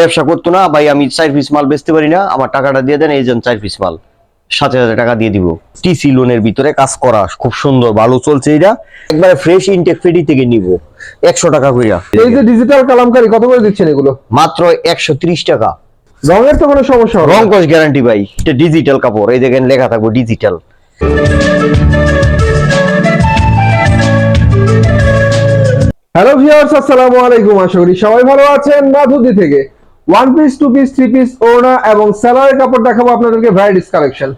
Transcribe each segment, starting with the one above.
ব্যবসা করতো না ভাই আমি চার পিস মাল বেচতে পারি না আমার টাকাটা দিয়ে দেন এই জন্য চার পিস মাল সাত হাজার টাকা দিয়ে দিব। টিসি লোনের ভিতরে কাজ করা খুব সুন্দর ভালো চলছে এটা। একবারে ফ্রেশ ইনটেক ফেডি থেকে নিব একশো টাকা কইরা। এই যে ডিজিটাল কালামকারি কত করে দিচ্ছেন এগুলো? মাত্র একশো ত্রিশ টাকা। রঙের তো কোনো সমস্যা রং কস গ্যারান্টি ভাই এটা ডিজিটাল কাপড় এই দেখেন লেখা থাকব ডিজিটাল হ্যালো ভিউয়ার্স আসসালামু আলাইকুম আশা করি সবাই ভালো আছেন মাধুদি থেকে। One piece two piece three piece ওড়না এবং স্যালারি কাপড় দেখাবো আপনাদেরকে ভ্যারাইটিস কালেকশন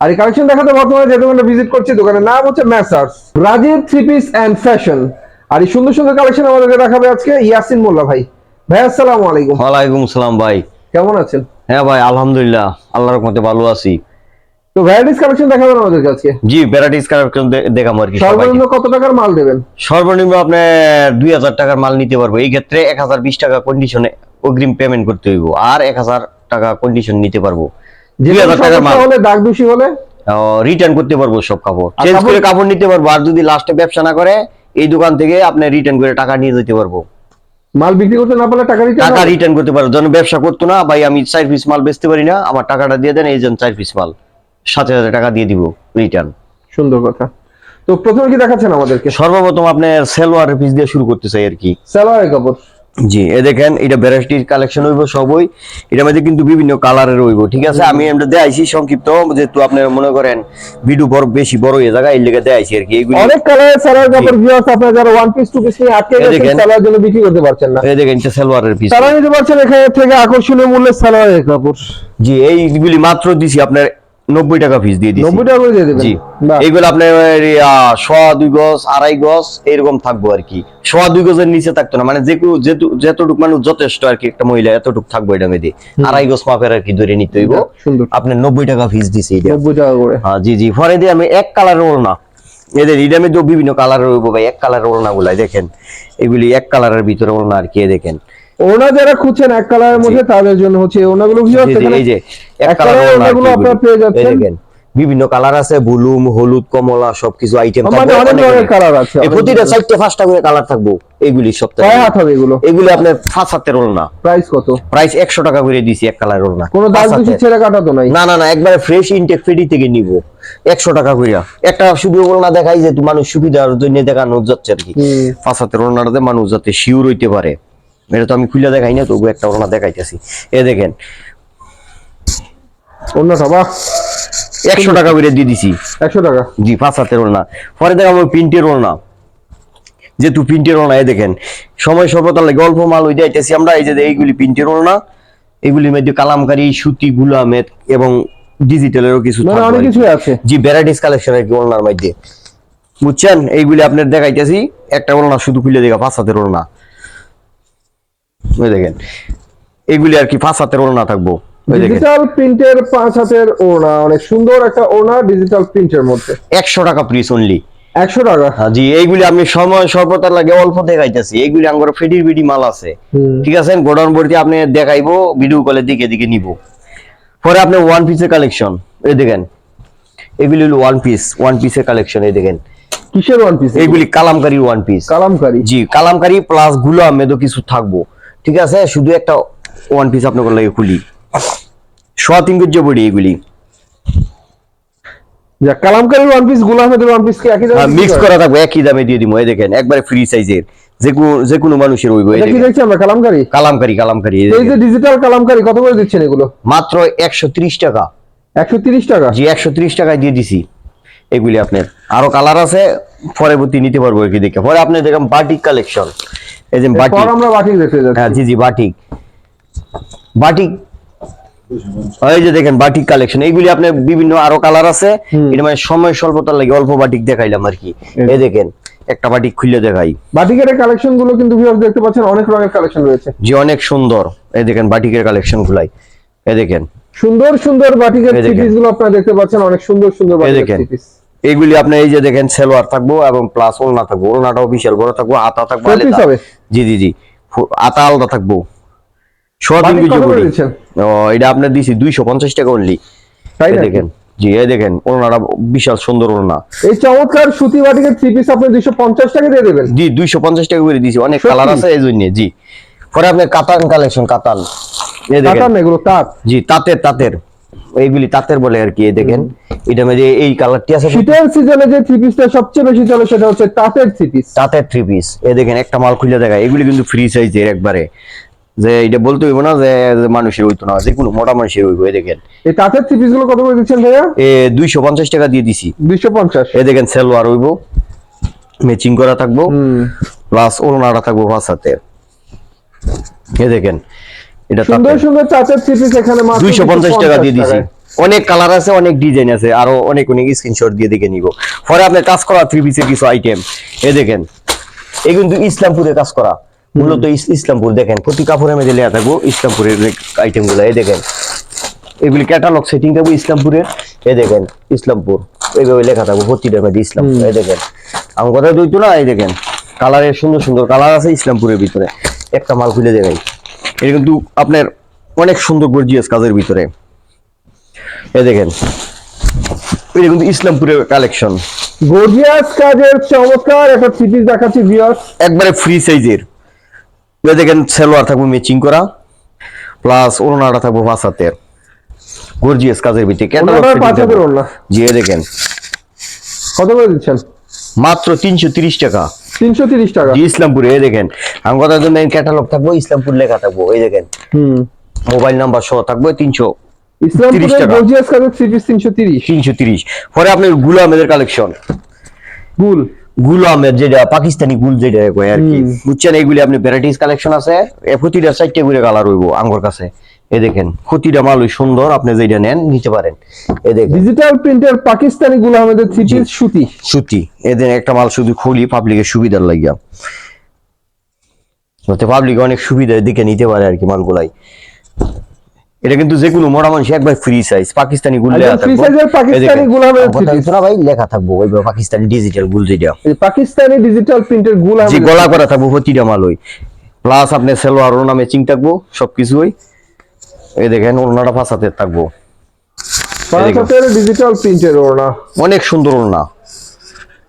আর এই কালেকশন দেখাতে বর্তমানে যে দোকানে ভিজিট করছি দোকানের নাম হচ্ছে messrs Rajib three piece and fashion আর এই সুন্দর সুন্দর কালেকশন আমাদেরকে দেখাবে আজকে ইয়াসিন মোল্লা ভাই। ভাই আসসালামু আলাইকুম। ওয়ালাইকুম সালাম ভাই। কেমন আছেন? হ্যাঁ ভাই আলহামদুলিল্লাহ। আল্লাহর রহমতে ভালো আছি। তো ভ্যারাইটিস কালেকশন দেখাবেন আমাদেরকে আজকে? জি ভ্যারাইটিস কালেকশন দেখাম আর কি সর্বনিম্ন কত টাকার মাল দেবেন? সর্বনিম্ন আপনি দুই হাজার টাকার মাল নিতে পারব। এই ক্ষেত্রে এক হাজার বিশ টাকা কন্ডিশনে অগ্রিম পেমেন্ট করতে হইব। আর এক হাজার টাকা কন্ডিশন নিতে পারব। যে দুই হাজার টাকার মাল হলে দাগ দূষি হলে? রিটার্ন করতে পারব সব কাপড়। চেঞ্জ করে কাপড় নিতে পারব। আর যদি লাস্টে ব্যবসা না করে এই দোকান থেকে আপনি রিটার্ন করে টাকা নিয়ে যেতে পারব। মাল বিক্রি করতে না পারলে টাকা দিতে টাকা রিটার্ন করতে পারব। যেন ব্যবসা করতো না ভাই আমি চার পিস মাল বেচতে পারি না আমার টাকাটা দিয়ে দেন এই জন্য চার পিস মাল। সাত হাজার টাকা দিয়ে দিব রিটার্ন সুন্দর কথা। তো প্রথমে কি দেখাচ্ছেন আমাদেরকে? সর্বপ্রথম আপনার সেলোয়ার পিস দিয়ে শুরু করতে চাই আর কি। সালোয়ারের কাপড়। জি এ দেখেন এটা ভ্যারাইটির কালেকশন হইব সবই। এটার মধ্যে কিন্তু বিভিন্ন কালারের হইব ঠিক আছে? আমি এটা দেখাইছি সংক্ষিপ্ত যেহেতু আপনার মনে করেন ভিডিও বড় বেশি বড় হয়ে জায়গা এই লেগে দেখাইছি আর কি। এইগুলি অনেক কালারের সালোয়ার কাপড় ভিউয়ার্স আপনারা যারা ওয়ান পিস টু পিস নিয়ে আটকে গেছেন দেখেন। সালোয়ার জন্য বিক্রি করতে পারছেন না। এই দেখেন এটা সেলোয়ারের পিস তারা নিতে পারছেন এখানে থেকে আকর্ষণীয় মূল্যে সালোয়ারের কাপড়। জি এইগুলি মাত্র দিছি আপনার নব্বই টাকা পিস দিয়ে দিছি নব্বই টাকা করে দিয়ে দেবেন? জি। এইগুলো আপনার সোয়া দুই গজ আড়াই গজ এরকম থাকব আর কি। সোয়া দুই গজের নিচে থাকতো না মানে যেটু- যতটুক মানুষ যথেষ্ট আর কি একটা মহিলা এতটুক থাকব এটা মেয়েদের। আড়াই গজ মাপের আর কি ধরে নিতে হইব। আপনার নব্বই টাকা ফিস দিছি নব্বই টাকা করে। হ্যাঁ জি জি। পরে দিয়ে আমি এক কালারের ওড়না। এদের এটা আমি তো বিভিন্ন কালারের হইব ভাই এক কালারের ওড়না গুলাই দেখেন। এগুলি এক কালারের ভিতরে ওড়না আর কি দেখেন। ওনা যারা খুঁজছেন এক কালারের মধ্যে তাদের জন্য হচ্ছে ওনাগুলো ভিউয়ার্স জি, জি, এই যে এক কালারের কি ওড়নাগুলো আপনারা পেয়ে যাচ্ছেন। বিভিন্ন কালার আছে বুলুম হলুদ কমলা সবকিছু আইটেম মানে অনেক ধরনের কালার আছে। এই প্রতিটা চারটে পাঁচটা করে কালার থাকব এইগুলি সপ্তাহে। কয় হাত হবে এগুলো? এগুলি আপনার পাঁচ হাতের ওড়না। প্রাইস কত? প্রাইস একশো টাকা করে দিছি এক কালার ওড়না। কোনো দাগ হাতের। ছেড়ে কাটা তো নাই? না না না একবারে ফ্রেশ ইনটেক ফেডি থেকে নিব। একশো টাকা কইরা। একটা শুধু না দেখাই যে মানুষ সুবিধার জন্য দেখানো যাচ্ছে আর কি। পাঁচ হাতের ওড়নাটাতে মানুষ যাতে শিওর হইতে পারে। এটা তো আমি খুলে দেখাই না তবু একটা ওড়না দেখাইতেছি। এ দেখেন। অন্যটা বাহ একশো টাকা করে দিয়ে দিছি। একশো টাকা? জি পাঁচ হাতের ওড়না। পরে দেখাবো প্রিন্টের ওড়না। যেহেতু প্রিন্টের ওড়না এ দেখেন। সময় সর্বতার লাগে অল্প মাল ওই যাইতেছি আমরা এই যে এইগুলি প্রিন্টের ওড়না। এগুলির মধ্যে কালামকারী সুতি গুলামেদ এবং ডিজিটালেরও কিছু মানে অনেক কিছু আছে। জি ভ্যারাইটিস কালেকশন আর কি ওড়নার মধ্যে। বুঝছেন? এইগুলি আপনার দেখাইতেছি। একটা ওড়না শুধু খুলে দেখা পাঁচ হাতের ওড়না। ওই দেখেন। এইগুলি আর কি পাঁচ হাতের ওড়না থাকব। ডিজিটাল প্রিন্টের পাঁচ হাতের ওড়না অনেক সুন্দর একটা ওড়না ডিজিটাল প্রিন্টের মধ্যে। একশো টাকা প্রিস অনলি একশো টাকা? হ্যাঁ, জি এইগুলি আমি সময় সর্বতার লাগে অল্প দেখাইতেছি। এইগুলি আমার ফেডির বিডি মাল আছে। ঠিক আছে? গোডাউন ভর্তি আপনি দেখাইবো ভিডিও কলের দিকে দিকে নিব। পরে আপনি ওয়ান পিসের কালেকশন এই দেখেন। এগুলি হলো ওয়ান পিস ওয়ান পিসের কালেকশন এই দেখেন। কিসের ওয়ান পিস এইগুলি কালামকারী ওয়ান পিস কালামকারি? জি কালামকারী প্লাসগুলো আমেদও কিছু থাকব। ঠিক আছে? শুধু একটা ওয়ান পিস আপনাকে লাগে খুলি। গজ্জ বডি এগুলি। ওয়ান পিস ওয়ান পিস কি একই দামে মিক্স করা থাকবে একই দামে দিয়ে দিব। এই দেখেন একবারে ফ্রি সাইজের যে কোনো যে কোনো মানুষের এটা কি দেখছি আমরা কালামকারি? কালামকারী কালামকারী এই যে ডিজিটাল কালামকারি কত করে দিচ্ছেন এগুলো? মাত্র একশো ত্রিশ টাকা। একশো তিরিশ টাকা? জি একশো ত্রিশ টাকায় দিয়ে দিছি। এগুলি আপনার। আরও কালার আছে পরবর্তী নিতে পারব কি দেখে। পরে আপনি দেখেন বাটিক কালেকশন এই যে বাটিক। আমরা বাটিক দেখতে হ্যাঁ জি জি বাটিক। বাটিক। এই যে দেখেন বাটিক কালেকশন এইগুলি আপনার বিভিন্ন আরও কালার আছে। এটা মানে সময় স্বল্পতার লাগে অল্প বাটিক দেখাইলাম আর কি। এই। দেখেন একটা বাটিক খুলে দেখাই। বাটিকের কালেকশনগুলো কিন্তু ভিউয়ার্স দেখতে পাচ্ছেন অনেক রঙের কালেকশন রয়েছে। যে অনেক সুন্দর। এই দেখেন বাটিকের কালেকশন গুলাই। এই দেখেন। সুন্দর সুন্দর বাটিকের এই গুলো আপনারা দেখতে পাচ্ছেন অনেক সুন্দর সুন্দর বাটিকের পিস এইগুলি আপনি এই যে দেখেন সেলোয়ার থাকব এবং প্লাস ওলনা থাকব। ওলনাটাও বিশাল বড় থাকব আতা থাকব? জি জি জি। আতা আলাদা থাকব। এটা আপনার দিছি দুইশো পঞ্চাশ টাকা অনলি তাই দেখেন। জি এই দেখেন ওলনাটা বিশাল সুন্দর ওলনা। এই চমৎকার সুতি বাটিকের থ্রি পিস আপনি দুইশো পঞ্চাশ টাকা দিয়ে দেবেন। জি দুইশো পঞ্চাশ টাকা করে দিছি। অনেক কালার আছে এই জন্য জি। পরে আপনার কাতান কালেকশন কাতান। এই দেখেন। টাটার এগুলো তাঁত। জি তাঁতের তাঁতের। এইগুলি তাঁতের বলে আর কি দেখেন। এটা মধ্যে এই কালারটি আছে। শীতের সিজনে যে থ্রি পিসটা সবচেয়ে বেশি চলে সেটা হচ্ছে তাঁতের থ্রি পিস তাঁতের থ্রি পিস এ দেখেন একটা মাল খুলে দেখায়। এগুলি কিন্তু ফ্রি সাইজের একবারে। যে এটা বলতে হইব না যে যে মানুষের হইতো না যে কোনো মোটা মানুষের হইব এই দেখেন। এই তাঁতের থ্রি পিসগুলো কত করে দিচ্ছেন ভাইয়া? এ দুইশো পঞ্চাশ টাকা দিয়ে দিছি। দুইশো পঞ্চাশ। এ দেখেন সেলোয়ার হইব ম্যাচিং করা থাকব প্লাস ওড়নাটা থাকব ভাষাতে এ দেখেন এটা সুন্দর সুন্দর চাচের থ্রি পিস এখানে মাত্র দুইশো পঞ্চাশ টাকা দিয়ে দিছি। অনেক কালার আছে অনেক ডিজাইন আছে আরও অনেক অনেক স্ক্রিনশট দিয়ে দেখে নিব। পরে আপনার কাজ করা থ্রি পিসের কিছু আইটেম এ দেখেন এই কিন্তু ইসলামপুরে কাজ করা। মূলত ইসলামপুর দেখেন প্রতি কাপড়ের মধ্যে লেখা থাকব ইসলামপুরের আইটেমগুলো এই দেখেন। এগুলি ক্যাটালগ সেটিং থাকব ইসলামপুরের এ দেখেন ইসলামপুর এইভাবে লেখা থাকব প্রতিটার মধ্যে ইসলামপুর এই দেখেন। আমার কথা দুইতো না এই দেখেন। কালারের সুন্দর সুন্দর কালার আছে ইসলামপুরের ভিতরে। একটা মাল খুলে দেখাই। এটা কিন্তু আপনার অনেক সুন্দর গর্জিয়াস কাজের ভিতরে। এই দেখেন। এটা কিন্তু ইসলামপুরের কালেকশন। গর্জিয়াস কাজের চমৎকার একটা দেখাচ্ছি ভিউয়ার্স একবারে ফ্রি সাইজের দেখেন সেলোয়ার থাকব ম্যাচিং করা প্লাস ওড়নাটা থাকব ভাষাতে গর্জিয়াস কাজের ভিতরে। ওড়না। জি দেখেন। কত করে দিচ্ছেন? মাত্র তিনশো তিরিশ টাকা। তিনশো তিরিশ টাকা। ইসলামপুরে দেখেন। আমার কথা জন্য ক্যাটালগ থাকব ইসলামপুর লেখা থাকব এই দেখেন। হুম। মোবাইল নাম্বার সহ থাকব তিনশো পরে আপনারগুলো আহমেদের কালেকশন গুল? গুলো আহমেদ যেটা পাকিস্তানি গুল যেটা কয় আর কি। বুঝছেন এইগুলি আপনি ভ্যারাইটিস কালেকশন আছে। প্রতিটা করে কালার হইব আঙ্গর কাছে। এই দেখেন প্রতিটা মাল ওই সুন্দর আপনি যেটা নেন নিতে পারেন। এই দেখেন। ডিজিটাল প্রিন্টের পাকিস্তানি গুলো আমাদের থ্রি সুতি। সুতি। এদের একটা মাল শুধু খুলি পাবলিকের সুবিধার লাগিয়া। যাতে পাবলিক অনেক সুবিধার দিকে নিতে পারে আর কি মালগুলাই। এটা কিন্তু যে কোনো মোটা মানুষ একবার ফ্রি সাইজ পাকিস্তানি গুল লেখা পাকিস্তানি কথা ভাই লেখা থাকব ওই পাকিস্তানি ডিজিটাল গুল যেটা। পাকিস্তানি ডিজিটাল প্রিন্টের গুল যে গলা করা থাকব প্রতিটা মাল ওই প্লাস আপনার সেলোয়ার নামে ম্যাচিং থাকব সবকিছুই। এই দেখেন ওনাটা ফাঁসাতে থাকব। ডিজিটাল প্রিন্টের ওড়না। অনেক সুন্দর ওনা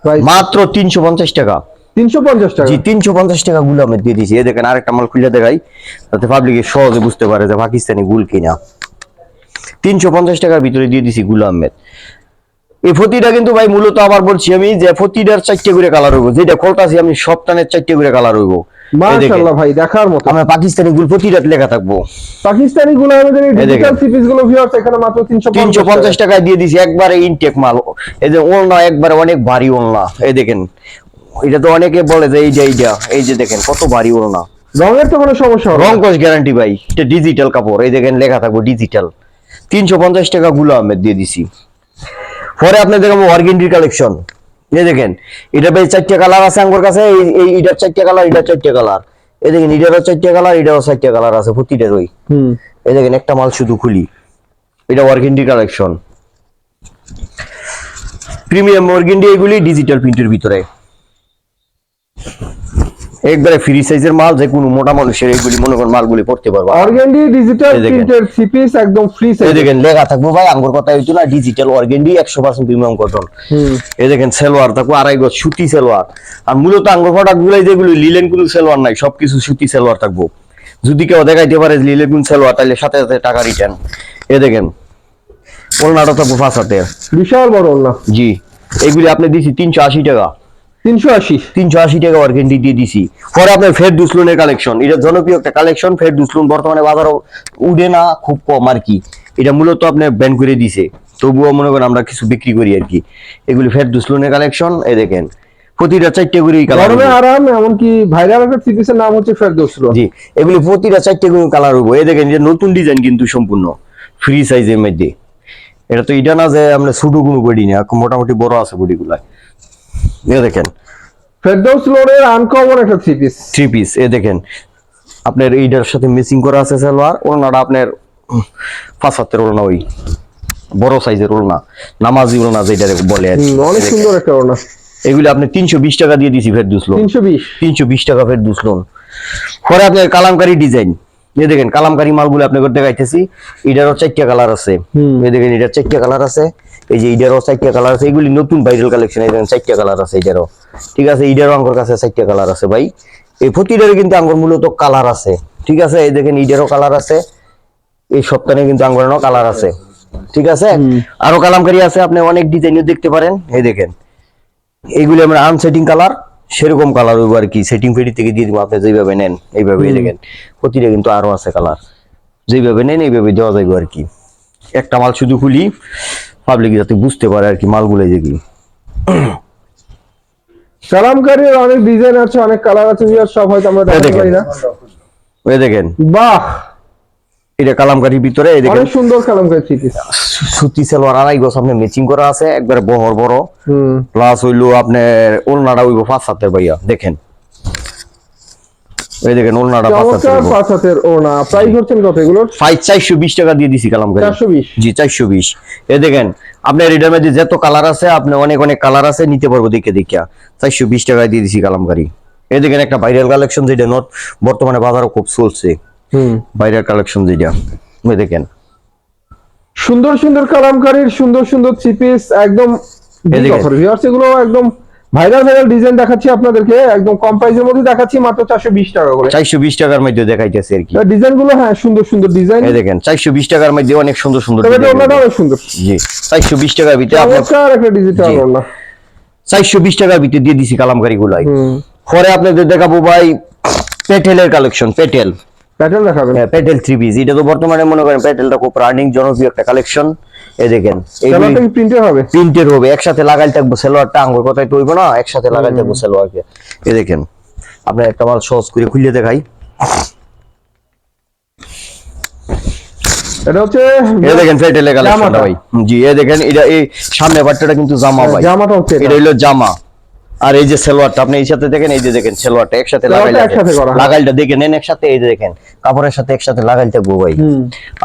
প্রাইস মাত্র তিনশো পঞ্চাশ টাকা। টাকা। জি টাকা গুলো আমি দিয়ে দিয়েছি এই দেখেন আরেকটা মাল খুলে দেখাই। যাতে পাবলিকে সহজে বুঝতে পারে যে পাকিস্তানি গুল কিনা। তিনশো পঞ্চাশ টাকার ভিতরে দিয়ে দিছি গুল আহমেদ। এই ফতিটা কিন্তু ভাই মূলত আবার বলছি আমি যে ফতিটার চারটে করে কালার হইব। যেটা খোলতাছি আমি সপ্তাহের চারটে করে কালার হইব। মাশাআল্লাহ ভাই দেখার মতো। আমার পাকিস্তানি গুল লেখা থাকব। পাকিস্তানি গুলো আমাদের। ডিজিটালগুলো ভিউয়ার্স এখানে মাত্র টাকায়। দিয়ে দিছি। একবারে ইনটেক মাল। এই যে ওলনা একবারে অনেক ভারী ওলনা। এই দেখেন। এটা তো অনেকে বলে যে এই যে এইটা এই যে দেখেন কত ভারী ওলনা রঙের তো কোনো সমস্যা না। রং কস গ্যারান্টি ভাই এটা ডিজিটাল কাপড়। এই দেখেন লেখা থাকব ডিজিটাল তিনশো পঞ্চাশ টাকা গুলো আহমেদ দিয়ে দিছি। পরে আপনি দেখাবো অর্গেন্ডির কালেকশন এই দেখেন এটা ভাই চারটে কালার আছে আঙ্গুর কাছে এই- এটার চারটে কালার এটার চারটে কালার এই দেখেন এটারও চারটে কালার এটারও চারটে কালার আছে প্রতিটার ওই এই দেখেন একটা মাল শুধু খুলি। এটা অর্গেন্ডি কালেকশন প্রিমিয়াম অর্গেন্ডি এগুলি ডিজিটাল প্রিন্টের ভিতরে। একবারে ফ্রি সাইজের মাল যে কোনো মোটা মানুষের এইগুলি মনে করেন মালগুলি পড়তে পারবা। Organdy digital. প্রিন্টের থ্রি একদম ফ্রি সাইজ দেখেন লেখা থাকব ভাই আঙ্গুর কথা হইতো না ডিজিটাল অর্গেন্ডি একশো পার্সেন্ট প্রিমিয়াম কটন হুম। এই দেখেন সেলোয়ার থাকব আড়াই গজ সুতি সেলোয়ার। আর মূলত আঙ্গুর প্রোডাক্ট গুলাই যেগুলো লিলেন কোনো সেলোয়ার নাই সবকিছু সুতি সেলোয়ার থাকব। যদি কেউ দেখাইতে পারে লিলেন কোন সেলোয়ার তাহলে সাথে সাথে টাকা রিটার্ন এ দেখেন ওলনাটা থাকব ফাঁসাতে বিশাল বড় না জি এগুলি আপনি দিছি তিনশো আশি টাকা। তিনশো আশি। তিনশো আশি টাকা অর্গেন্ডি দিয়ে দিছি। পরে আপনার ফের দুসলুনের কালেকশন এটা জনপ্রিয় একটা কালেকশন ফের দুসলুন। বর্তমানে বাজারও উঠে না খুব কম আর কি। এটা মূলত আপনার ব্যান করে দিছে। তবুও মনে করেন আমরা কিছু বিক্রি করি আর কি। এগুলি ফের দুসলুনের কালেকশন এই দেখেন। প্রতিটা চারটে করে গরমে আরাম এমনকি ভাইরাল একটা নাম হচ্ছে জি এগুলি প্রতিটা চারটে করে কালার হইব। এই দেখেন যে নতুন ডিজাইন কিন্তু সম্পূর্ণ। ফ্রি সাইজের মধ্যে। এটা তো এটা না যে আমরা ছোটো কোনো বডি না মোটামুটি বড় আছে বডিগুলা। এ দেখেন। ফেরদৌস লোডের আনকমন একটা থ্রি পিস থ্রি পিস এ দেখেন। আপনার এইটার সাথে মিসিং করা আছে সালোয়ার ওড়নাটা আপনার উম, পাঁচ হাতের ওড়না ওই বড় সাইজের ওড়না নামাজি ওড়না যেটা বলে অনেক সুন্দর একটা ওড়না। এগুলো আপনি তিনশো বিশ টাকা দিয়ে দিছি ফের দুসলো তিনশো বিশ। তিনশো বিশ টাকা ফের দুসলোন পরে আপনার কালামকারি ডিজাইন এ দেখেন কালামকারি মালগুলো আপনাকে দেখাইতেছি। এটারও চারটা কালার আছে। এই দেখেন এটার চারটা কালার আছে। এই যে এটারও চারটা কালার আছে এগুলি নতুন ভাইরাল কালেকশন এই দেখেন চারটা কালার আছে এটারও ঠিক আছে এটারও আঙ্গর কাছে চারটা কালার আছে ভাই। এই প্রতিটারই কিন্তু আঙ্গর মূলত কালার আছে। ঠিক আছে এই দেখেন এটারও কালার আছে। এই সপ্তাহে কিন্তু আঙ্গুরানো কালার আছে। ঠিক আছে? আরও কালামকারি আছে আপনি অনেক ডিজাইনও দেখতে পারেন। এই দেখেন এইগুলি আমরা আনসেটিং কালার সেরকম কালার হইব আর কি। সেটিং ফেটি থেকে দিয়ে দিব আপনি যেভাবে নেন এইভাবে এই দেখেন। প্রতিটা কিন্তু আরও আছে কালার যেভাবে নেন এইভাবে দেওয়া যাইব আর কি। একটা মাল শুধু খুলি পাবলিক যাতে বুঝতে পারে আর কি মালগুলো যেগুলি কালামকারীর অনেক ডিজাইন আছে অনেক কালার আছে সব হয়তো আমরা দেখাতে। পারি না। ওই দেখেন। বাহ! এটা কালামকারির ভিতরে এই দেখেন। অনেক সুন্দর কালামকারী থ্রি পিস সুতি সালোয়ার আড়াই গজ আপনার ম্যাচিং করা আছে একবারে বহর বড়। প্লাস হইল আপনার ওলনাটা হইব পাঁচ হাতের ভাইয়া দেখেন। এই দেখেন পাঁচ হাতের প্রাইস কত টাকা দিয়ে দিছি কালামকারি চারশো বিশ? জি চারশো বিশ। এ দেখেন আপনার এটার মধ্যে যত কালার আছে আপনি অনেক অনেক কালার আছে নিতে পারব দেখে দেখিয়া। চারশো বিশ টাকায় দিয়ে দিছি কালামকারি এই দেখেন একটা ভাইরাল কালেকশন যেটা নট বর্তমানে বাজারও খুব চলছে। হুম। ভাইরাল কালেকশন যেটা। ওই দেখেন। সুন্দর সুন্দর কালামকারীর সুন্দর সুন্দর থ্রি পিস একদম এগুলো একদম ভাইরাল ভাইরাল ডিজাইন দেখাচ্ছি আপনাদেরকে একদম কম প্রাইসের মধ্যে দেখাচ্ছি মাত্র চারশো বিশ টাকা করে। চারশো বিশ টাকার মধ্যে দেখাইতেছে আর কি। ডিজাইনগুলো হ্যাঁ সুন্দর সুন্দর ডিজাইন এই দেখেন চারশো বিশ টাকার মধ্যে অনেক সুন্দর সুন্দর তবে ওনাটা অনেক সুন্দর। জি চারশো বিশ টাকার ভিতরে আপনার একটা ডিজিটাল। ওনা চারশো বিশ টাকার ভিতরে দিয়ে দিছি কালামকারি গুলাই পরে আপনাদের দেখাবো ভাই পেটেলের কালেকশন পেটেল। প্যাটার্ন দেখাবেন। হ্যাঁ পেটেল থ্রি পিস এটা তো বর্তমানে মনে করেন পেটেলটা খুব রানিং জনপ্রিয় একটা কালেকশন এই দেখেন কি প্রিন্টের হবে? প্রিন্টের হবে একসাথে লাগাই থাকব সেলোয়ারটা আঙ্গুর কথাই তো না একসাথে লাগাই থাকব সেলোয়ারকে। এই দেখেন একটা মাল সহজ করে খুলে দেখাই। এটা হচ্ছে এই দেখেন পেটেলের কালেকশনটা ভাই। জি এই দেখেন এটা এই সামনে কিন্তু জামা ভাই। জামাটা হচ্ছে এটা। জামা। আর এই যে সেলোয়ারটা আপনি এই সাথে দেখেন এই যে দেখেন সেলোয়ারটা একসাথে। লাগাইলটা দেখে নেন একসাথে এই যে দেখেন কাপড়ের সাথে একসাথে লাগাইল থাকব ভাই।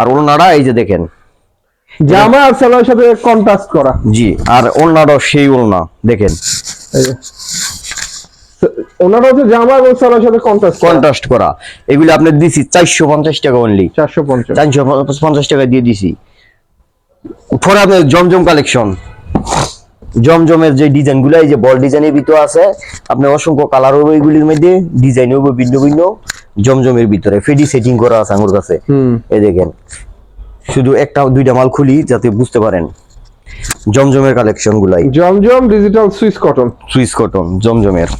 আর ওনারা এই যে দেখেন জামা আর সালোয়ারের সাথে কন্ট্রাস্ট করা। জি আর সেই ওলনা দেখেন। ওনারা জামা এবং সালোয়ারের সাথে কন্ট্রাস্ট কন্ট্রাস্ট করা। এগুলো আপনি দিছি চারশো পঞ্চাশ টাকা অনলি চারশো পঞ্চাশ। চারশো পঞ্চাশ টাকা দিয়ে দিছি। পরে আপনার জমজম কালেকশন জমজমের যে ডিজাইনগুলো এই যে বল ডিজাইনের ভিতরে আছে আপনার অসংখ্য কালার হবে এইগুলির মধ্যে ডিজাইন হবে ভিন্ন ভিন্ন জমজমের ভিতরে। ফেডি সেটিং করা আছে আমার কাছে। এই দেখেন। শুধু একটা দুইটা মাল খুলি যাতে বুঝতে পারেন জমজমের কালেকশন গুলাই। Zamzam digital Swiss cotton Swiss cotton জমজমের।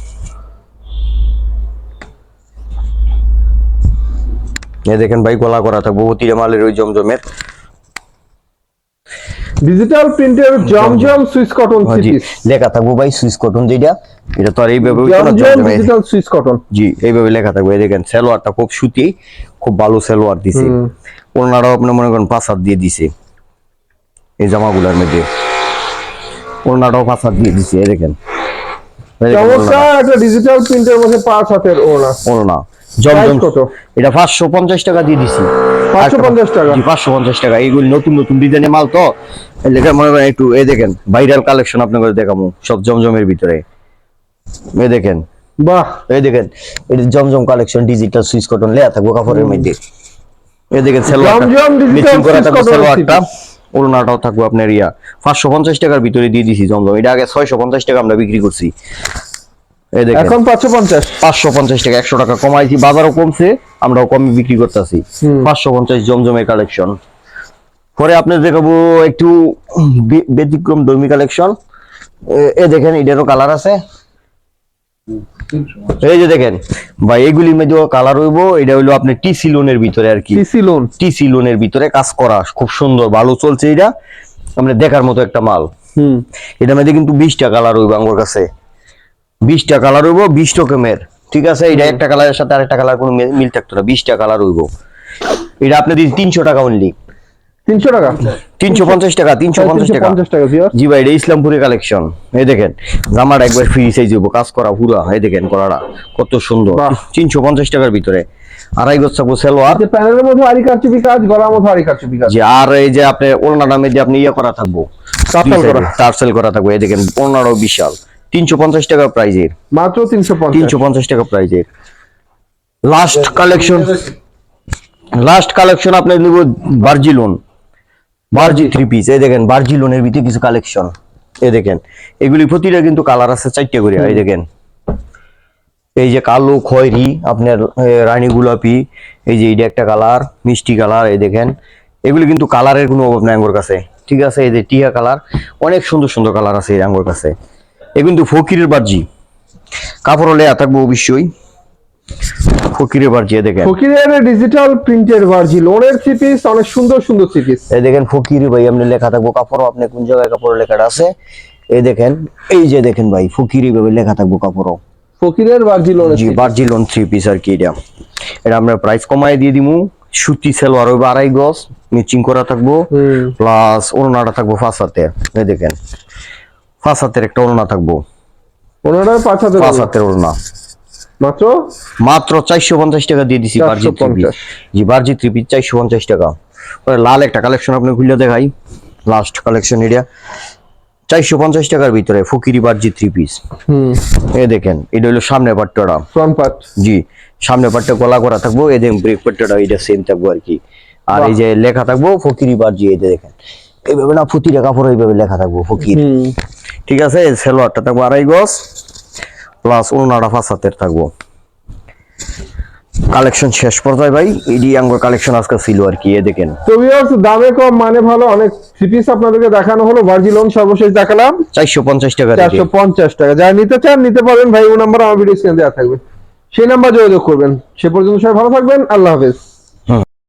এ দেখেন ভাই গলা করা থাকব। প্রতিটা মালের ওই জমজমের। ডিজিটাল প্রিন্টের জমজম সুইস কটন সিরিজ লেখা থাকব ভাই সুইস কটন যেটা এটা তো আর এইভাবে জমজম ডিজিটাল সুইস কটন জি এইভাবে লেখা থাকবে এই দেখেন সালোয়ারটা খুব সুতি খুব ভালো সালোয়ার দিছে ওনারাও আপনি মনে করেন পাঁচ হাত দিয়ে দিছে এই জামাগুলোর মধ্যে ওনারাও পাঁচ হাত দিয়ে দিছে এই দেখেন চমৎকার একটা ডিজিটাল প্রিন্টের মধ্যে পাঁচ হাতের ওনা ওড়না জমজম? এটা পাঁচশো পঞ্চাশ টাকা দিয়ে দিছি 550 টাকা? জি পাঁচশো পঞ্চাশ টাকা এইগুলি নতুন নতুন ডিজাইনের মাল তো দেখেন মনে করেন একটু এই দেখেন ভাইরাল কালেকশন আপনাকে দেখাবো সব জমজমের ভিতরে। এই দেখেন বাহ। এই দেখেন এটা Zamzam collection digital Swiss cotton লেয়া থাকব কাপড়ের মধ্যে। এই দেখেন সালোয়ারটা। ওড়নাটাও থাকব আপনার ইয়া। পাঁচশো পঞ্চাশ টাকার ভিতরে দিয়ে দিছি জমজম এটা আগে ছয়শো পঞ্চাশ টাকা আমরা বিক্রি করছি। এই দেখেন এখন পাঁচশো পঞ্চাশ। পাঁচশো পঞ্চাশ টাকা একশো টাকা কমাইছি বাজারও কমছে আমরাও কমে বিক্রি করতেছি। পাঁচশো পঞ্চাশ জমজমের কালেকশন পরে আপনার দেখাবো একটু ব্যতিক্রম ধর্মী কালেকশন এ দেখেন এটারও কালার আছে। এই যে দেখেন ভাই এগুলির মধ্যে কালার হইব। এটা হইল আপনার টিসি লোনের ভিতরে আর কি। সিসি লোন টিসি লোনের ভিতরে কাজ করা খুব সুন্দর ভালো চলছে এটা আমরা দেখার মতো একটা মাল। হুম। এটার মধ্যে কিন্তু বিশটা কালার হইব আমার কাছে। বিশটা কালার হইব বিশ রকমের। ঠিক আছে? এটা একটা কালারের সাথে আরেকটা কালার কোনো মিল- থাকতো না। বিশটা কালার হইব। এটা আপনি দিন তিনশো টাকা অনলি তিনশো টাকা? তিনশো পঞ্চাশ টাকা তিনশো পঞ্চাশ টাকা। জি ভাই এটা ইসলামপুরের কালেকশন এই দেখেন জামাটা একবার ফ্রি সাইজ হইব কাজ করা পুরা। এই দেখেন কলাটা কত সুন্দর। তিনশো পঞ্চাশ টাকার ভিতরে। আড়াই গোছ থাকব সেলোয়ার। প্যানেলের মধ্যে আরি কারচুপি কাজ গলার মধ্যে আরি কারচুপি কাজ। আর এই যে আপনি ইয়ে করা থাকব। টার্সেল করা। থাকব। এই দেখেন ওলনাটাও বিশাল। তিনশো পঞ্চাশ টাকা প্রাইজের মাত্র তিনশো তিনশো পঞ্চাশ টাকা প্রাইজের লাস্ট কালেকশন লাস্ট কালেকশন আপনি নিব বার্জিলোন বার্জি থ্রি পিস এই দেখেন বার্জি লোনের ভিতরে কিছু কালেকশন এই দেখেন এগুলি প্রতিটা কিন্তু কালার আছে চারটে করে এই দেখেন। এই যে কালো খয়েরি আপনার এ, রানী গোলাপি এই যে এইটা একটা কালার মিষ্টি কালার এই দেখেন। এগুলি কিন্তু কালারের কোনো অভাব নাই আঙ্গুর কাছে। ঠিক আছে এই যে টিয়া কালার অনেক সুন্দর সুন্দর কালার আছে এই আঙ্গুর কাছে। এ কিন্তু ফকিরের বাজি কাপড় লেয়া থাকব অবশ্যই। ফকিরের এ দেখেন। ফকিরের ডিজিটাল প্রিন্টের ভার্জি লোনের থ্রি পিস অনেক সুন্দর সুন্দর থ্রি পিস এই দেখেন ফকির ভাই আপনি লেখা থাকব। কাপড় আপনি কোন জায়গায় কাপড়ের লেখাটা আছে? এই দেখেন এই যে দেখেন ভাই ফকিরি ভাবে লেখা থাকব কাপড়ও। ফকিরের ভার্জি লোনের জি বার্জিলন থ্রি পিস আর কি এটা। এটা আমরা প্রাইস কমায় দিয়ে দিমু। সুতি সেলোয়ার হইবে আড়াই গজ মিচিং করা থাকব। প্লাস ওড়নাটা থাকব ফাঁস হাতে। এই দেখেন ফাঁস হাতের একটা ওড়না থাকব। ওনারা পাঁচ পাঁচ হাতের ওড়না। মাত্র? মাত্র চারশো পঞ্চাশ টাকা দিয়ে দিছি বার্জি থ্রি পিস জি বার্জি থ্রি পিস চারশো পঞ্চাশ টাকা। লাল একটা কালেকশন আপনি খুলে দেখাই। লাস্ট কালেকশন এটা। চারশো পঞ্চাশ টাকার ভিতরে ফকিরি বার্জি থ্রি পিস এই দেখেন এটা হলো সামনে পাট্টটা। ফ্রন্ট পার্ট জি সামনে পাটটা গলা করা থাকব এই দেখেন ব্রেক পাট্টাটা এটা সেম থাকব আর কি। আর এই যে লেখা থাকব ফকিরি বার্জি যে দেখেন। এইভাবে না ফুতিরা কাপড় এইভাবে লেখা থাকব ফকির। ঠিক আছে সেলোয়ারটা থাকব আড়াই গজ। প্লাস উনারা পাঁচ হাতের থাকব। কালেকশন শেষ পর্যায়ে ভাই এডি আঙ্গুর কালেকশন আজকে ছিল আর কি এ দেখেন। তো ভিউয়ার্স দামে কম মানে ভালো অনেক সিটিস আপনাদেরকে দেখানো হলো ভার্জিলন সর্বশেষ দেখালাম। চারশো পঞ্চাশ টাকা থেকে চারশো পঞ্চাশ টাকা। যারা নিতে চান নিতে পারেন ভাই ও নাম্বার আমার ভিডিও স্ক্রিনে দেওয়া থাকবে। সেই নাম্বার যোগাযোগ করবেন। সে পর্যন্ত সবাই ভালো থাকবেন আল্লাহ হাফেজ।